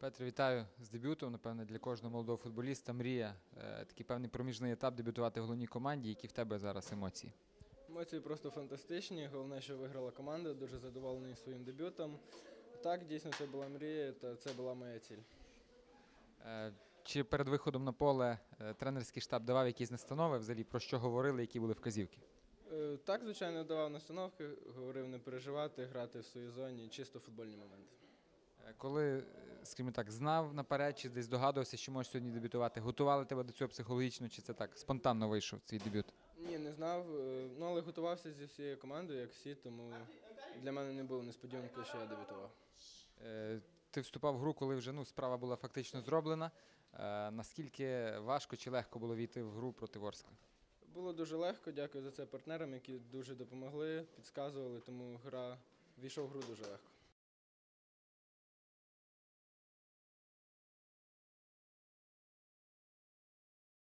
Петро, вітаю з дебютом. Напевне, для кожного молодого футболіста мрія. е, Такий певний проміжний етап дебютувати в головній команді. Які в тебе зараз емоції? Емоції просто фантастичні. Головне, що виграла команда, дуже задоволений своїм дебютом. Так, дійсно, це була мрія, та це була моя ціль. Е, Чи перед виходом на поле е, тренерський штаб давав якісь настанови? Взагалі про що говорили, які були вказівки? Так, звичайно, давав настановки, говорив не переживати, грати в своїй зоні, чисто футбольні моменти. Е, Коли, е, скажімо так, знав наперед, чи десь догадувався, що можеш сьогодні дебютувати, готували тебе до цього психологічно, чи це так спонтанно вийшов твій дебют? Ні, не знав, е, ну але готувався зі всією командою, як всі, тому для мене не було несподіванкою, що я дебютував. Ти вступав в гру, коли вже ну, справа була фактично зроблена. Наскільки важко чи легко було війти в гру проти Ворскли? Було дуже легко, дякую за це партнерам, які дуже допомогли, підказували, тому гра війшов в гру дуже легко.